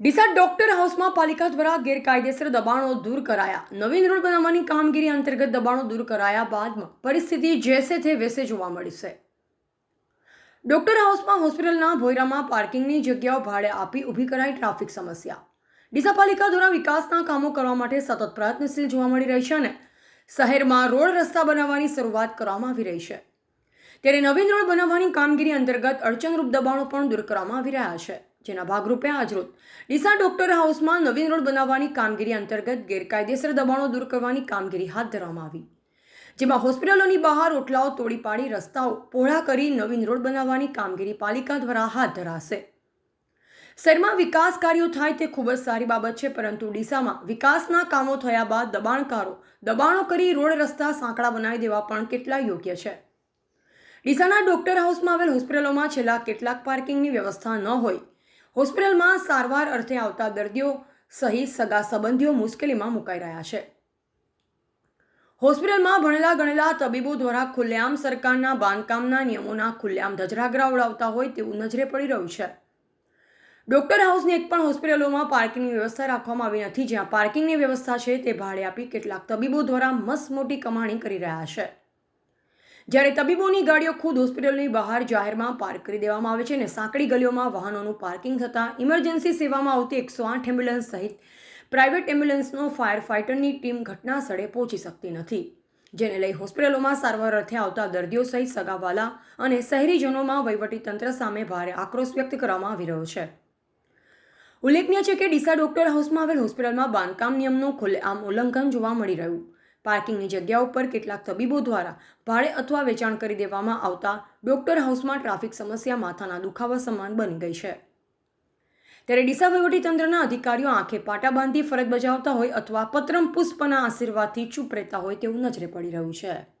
Deesa doctor હાઉસમાં પાલિકા દ્વારા ગેરકાયદેસર દબાણો દૂર કરાયા. નવીન રોડ બનાવવાની કામગીરી અંતર્ગત દબાણો દૂર કરાયા બાદમાં પરિસ્થિતિ જેસે તે વેસે જોવા મળી છે ડોક્ટર હાઉસમાં હોસ્પિટલના ભોયરામાં પાર્કિંગની જગ્યાઓ ભાડે આપી ઊભી કરાઈ ટ્રાફિક સમસ્યા. ડીસા પાલિકા દ્વારા વિકાસના કામો કરવા માટે સતત પ્રયત્નશીલ જોવા મળી રહી છે અને શહેરમાં રોડ રસ્તા બનાવવાની શરૂઆત કરવામાં આવી રહી છે. ત્યારે નવીન રોડ બનાવવાની કામગીરી અંતર્ગત અડચણરૂપ દબાણો પણ દૂર કરવામાં આવી રહ્યા છે. જેના ભાગરૂપે આજરોજ ડીસા ડોક્ટર હાઉસમાં નવીન રોડ બનાવવાની કામગીરી અંતર્ગત ગેરકાયદેસર દબાણો દૂર કરવાની કામગીરી હાથ ધરવામાં આવી. જેમાં હોસ્પિટલોની બહાર ઓટલાઓ તોડી પાડી રસ્તાઓ પહોળા કરી નવીન રોડ બનાવવાની કામગીરી પાલિકા દ્વારા હાથ ધરાશે. શહેરમાં વિકાસ કાર્યો થાય તે ખૂબ જ સારી બાબત છે, પરંતુ ડીસામાં વિકાસના કામો થયા બાદ દબાણકારો દબાણો કરી રોડ રસ્તા સાંકડા બનાવી દેવા પણ કેટલા યોગ્ય છે. ડીસાના ડોક્ટર હાઉસમાં આવેલ હોસ્પિટલોમાં છેલ્લા કેટલાક પાર્કિંગની વ્યવસ્થા ન હોય હોસ્પિટલમાં સારવાર અર્થે આવતા દર્દીઓ સહિત સગા સંબંધીઓ મુશ્કેલીમાં મુકાઈ રહ્યા છે. હોસ્પિટલમાં ભણેલા ગણેલા તબીબો દ્વારા ખુલ્લેઆમ સરકારના બાંધકામના નિયમોના ખુલ્લેઆમ ધજરાગરા ઉડાવતા હોય તેવું નજરે પડી રહ્યું છે. ડોક્ટર હાઉસની એક પણ હોસ્પિટલોમાં પાર્કિંગની વ્યવસ્થા રાખવામાં આવી નથી. જ્યાં પાર્કિંગની વ્યવસ્થા છે તે ભાડે આપી કેટલાક તબીબો દ્વારા મસ્ત મોટી કમાણી કરી રહ્યા છે. જ્યારે તબીબોની ગાડીઓ ખુદ હોસ્પિટલની બહાર જાહેરમાં પાર્ક કરી દેવામાં આવે છે અને સાંકડી ગલીઓમાં વાહનોનું પાર્કિંગ થતાં ઇમરજન્સી સેવામાં આવતી એકસો આઠ એમ્બ્યુલન્સ સહિત પ્રાઇવેટ એમ્બ્યુલન્સનો ફાયર ફાઇટરની ટીમ ઘટના સ્થળે પહોંચી શકતી નથી. જેને લઈ હોસ્પિટલોમાં સારવાર અર્થે આવતા દર્દીઓ સહિત સગાવાલા અને શહેરીજનોમાં વહીવટીતંત્ર સામે ભારે આક્રોશ વ્યક્ત કરવામાં આવી રહ્યો છે. ઉલ્લેખનીય છે કે ડીસા ડોક્ટર હાઉસમાં આવેલ હોસ્પિટલમાં બાંધકામ નિયમનું ખુલ્લેઆમ ઉલ્લંઘન જોવા મળી રહ્યું. પાર્કિંગની જગ્યા ઉપર કેટલાક તબીબો દ્વારા ભાડે અથવા વેચાણ કરી દેવામાં આવતા ડોક્ટર હાઉસમાં ટ્રાફિક સમસ્યા માથાના દુખાવા સમાન બની ગઈ છે. ત્યારે ડીસા તંત્રના અધિકારીઓ આંખે પાટા બાંધી ફરજ બજાવતા હોય અથવા પત્રમ પુષ્પના આશીર્વાદથી ચૂપ રહેતા હોય તેવું નજરે પડી રહ્યું છે.